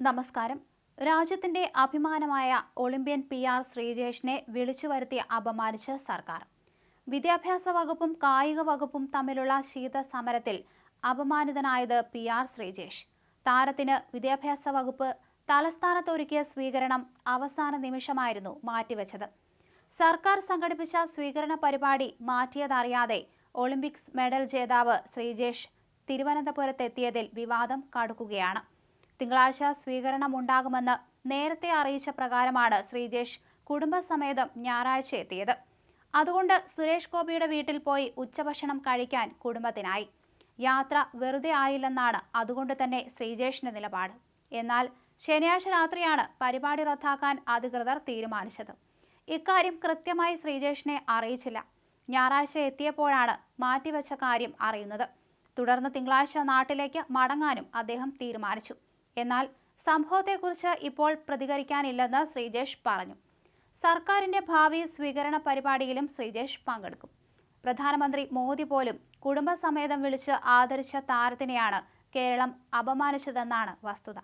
നമസ്കാരം. രാജ്യത്തിന്റെ അഭിമാനമായ ഒളിമ്പ്യൻ പി ആർ ശ്രീജേഷിനെ വിളിച്ചു വരുത്തി അപമാനിച്ച് സർക്കാർ. വിദ്യാഭ്യാസ വകുപ്പും കായിക വകുപ്പും തമ്മിലുള്ള ശീത സമരത്തിൽ അപമാനിതനായത് പി ആർ ശ്രീജേഷ്. താരത്തിന് വിദ്യാഭ്യാസ വകുപ്പ് തലസ്ഥാനത്തൊരുക്കിയ സ്വീകരണം അവസാന നിമിഷമായിരുന്നു മാറ്റിവെച്ചത്. സർക്കാർ സംഘടിപ്പിച്ച സ്വീകരണ പരിപാടി മാറ്റിയതറിയാതെ ഒളിമ്പിക്സ് മെഡൽ ജേതാവ് ശ്രീജേഷ് തിരുവനന്തപുരത്തെത്തിയതിൽ വിവാദം കടുക്കുകയാണ്. തിങ്കളാഴ്ച സ്വീകരണമുണ്ടാകുമെന്ന് നേരത്തെ അറിയിച്ച പ്രകാരമാണ് ശ്രീജേഷ് കുടുംബസമേതം ഞായറാഴ്ച എത്തിയത് അതുകൊണ്ട് സുരേഷ് ഗോപിയുടെ വീട്ടിൽ പോയി ഉച്ചഭക്ഷണം കഴിക്കാൻ കുടുംബത്തിനായി. യാത്ര വെറുതെ ആയില്ലെന്നാണ് അതുകൊണ്ട് തന്നെ ശ്രീജേഷിന്റെ നിലപാട്. എന്നാൽ ശനിയാഴ്ച രാത്രിയാണ് പരിപാടി റദ്ദാക്കാൻ അധികൃതർ തീരുമാനിച്ചത്. ഇക്കാര്യം കൃത്യമായി ശ്രീജേഷിനെ അറിയിച്ചില്ല. ഞായറാഴ്ച എത്തിയപ്പോഴാണ് മാറ്റിവെച്ച കാര്യം അറിയുന്നത്. തുടർന്ന് തിങ്കളാഴ്ച നാട്ടിലേക്ക് മടങ്ങാനും അദ്ദേഹം തീരുമാനിച്ചു. എന്നാൽ സംഭവത്തെക്കുറിച്ച് ഇപ്പോൾ പ്രതികരിക്കാനില്ലെന്ന് ശ്രീജേഷ് പറഞ്ഞു. സർക്കാരിന്റെ ഭാവി സ്വീകരണ പരിപാടിയിലും ശ്രീജേഷ് പങ്കെടുക്കും. പ്രധാനമന്ത്രി മോദി പോലും കുടുംബസമേതം വിളിച്ച് ആദരിച്ച താരത്തിനെയാണ് കേരളം അപമാനിച്ചതെന്നാണ് വസ്തുത.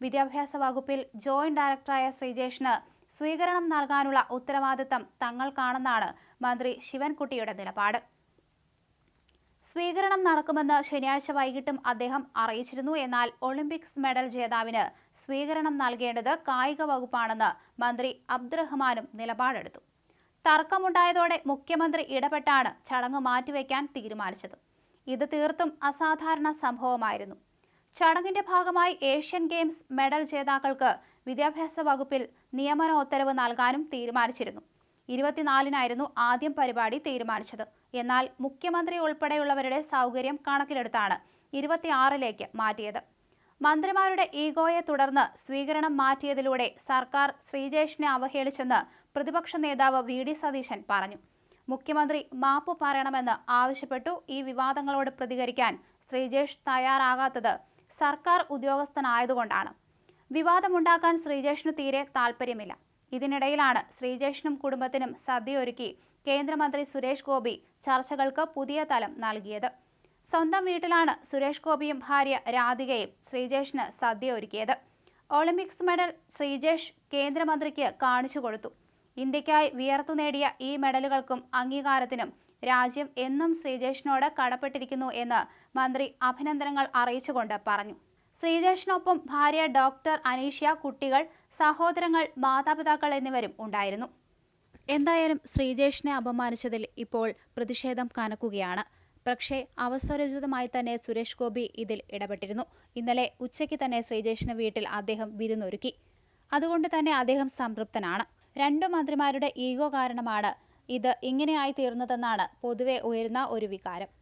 വിദ്യാഭ്യാസ വകുപ്പിൽ ജോയിന്റ് ഡയറക്ടറായ ശ്രീജേഷിന് സ്വീകരണം നൽകാനുള്ള ഉത്തരവാദിത്തം തങ്ങൾക്കാണെന്നാണ് മന്ത്രി ശിവൻകുട്ടിയുടെ നിലപാട്. സ്വീകരണം നടക്കുമെന്ന് ശനിയാഴ്ച വൈകിട്ടും അദ്ദേഹം അറിയിച്ചിരുന്നു. എന്നാൽ ഒളിമ്പിക്സ് മെഡൽ ജേതാവിന് സ്വീകരണം നൽകേണ്ടത് കായിക വകുപ്പാണെന്ന് മന്ത്രി അബ്ദുറഹ്മാനും നിലപാടെടുത്തു. തർക്കമുണ്ടായതോടെ മുഖ്യമന്ത്രി ഇടപെട്ടാണ് ചടങ്ങ് മാറ്റിവെക്കാൻ തീരുമാനിച്ചത്. ഇത് തീർത്തും അസാധാരണ സംഭവമായിരുന്നു. ചടങ്ങിന്റെ ഭാഗമായി ഏഷ്യൻ ഗെയിംസ് മെഡൽ ജേതാക്കൾക്ക് വിദ്യാഭ്യാസ വകുപ്പിൽ നിയമന ഉത്തരവ് നൽകാനും തീരുമാനിച്ചിരുന്നു. ഇരുപത്തിനാലിനായിരുന്നു ആദ്യം പരിപാടി തീരുമാനിച്ചത്. എന്നാൽ മുഖ്യമന്ത്രി ഉൾപ്പെടെയുള്ളവരുടെ സൗകര്യം കണക്കിലെടുത്താണ് ഇരുപത്തിയാറിലേക്ക് മാറ്റിയത്. മന്ത്രിമാരുടെ ഈഗോയെ തുടർന്ന് സ്വീകരണം മാറ്റിയതിലൂടെ സർക്കാർ ശ്രീജേഷിനെ അവഹേളിച്ചെന്ന് പ്രതിപക്ഷ നേതാവ് വി ഡി സതീശൻ പറഞ്ഞു. മുഖ്യമന്ത്രി മാപ്പ് പറയണമെന്ന് ആവശ്യപ്പെട്ടു. ഈ വിവാദങ്ങളോട് പ്രതികരിക്കാൻ ശ്രീജേഷ് തയ്യാറാകാത്തത് സർക്കാർ ഉദ്യോഗസ്ഥനായതുകൊണ്ടാണ്. വിവാദമുണ്ടാക്കാൻ ശ്രീജേഷിന് തീരെ താൽപ്പര്യമില്ല. ഇതിനിടയിലാണ് ശ്രീജേഷിനും കുടുംബത്തിനും സദ്യയൊരുക്കി കേന്ദ്രമന്ത്രി സുരേഷ് ഗോപി ചർച്ചകൾക്ക് പുതിയ തലം നൽകിയത്. സ്വന്തം വീട്ടിലാണ് സുരേഷ് ഗോപിയും ഭാര്യ രാധികയും ശ്രീജേഷിന് സദ്യ ഒരുക്കിയത് ഒളിമ്പിക്സ് മെഡൽ ശ്രീജേഷ് കേന്ദ്രമന്ത്രിക്ക് കാണിച്ചു കൊടുത്തു. ഇന്ത്യക്കായി വിയർത്തു നേടിയ ഈ മെഡലുകൾക്കും അംഗീകാരത്തിനും രാജ്യം എന്നും ശ്രീജേഷിനോട് കടപ്പെട്ടിരിക്കുന്നു എന്ന് മന്ത്രി അഭിനന്ദനങ്ങൾ അറിയിച്ചുകൊണ്ട് പറഞ്ഞു. ശ്രീജേഷിനൊപ്പം ഭാര്യ ഡോക്ടർ അനീഷ്യ കുട്ടികൾ സഹോദരങ്ങൾ മാതാപിതാക്കൾ എന്നിവരും ഉണ്ടായിരുന്നു. എന്തായാലും ശ്രീജേഷിനെ അപമാനിച്ചതിൽ ഇപ്പോൾ പ്രതിഷേധം കനക്കുകയാണ്. പക്ഷേ അവസരോചിതമായി തന്നെ സുരേഷ് ഗോപി ഇതിൽ ഇടപെട്ടിരുന്നു. ഇന്നലെ ഉച്ചയ്ക്ക് തന്നെ ശ്രീജേഷിന് വീട്ടിൽ അദ്ദേഹം വിരുന്നൊരുക്കി. അതുകൊണ്ട് തന്നെ അദ്ദേഹം സംതൃപ്തനാണ്. രണ്ടു മന്ത്രിമാരുടെ ഈഗോ കാരണമാണ് ഇത് ഇങ്ങനെയായി തീർന്നതെന്നാണ് പൊതുവെ ഉയരുന്ന ഒരു വികാരം.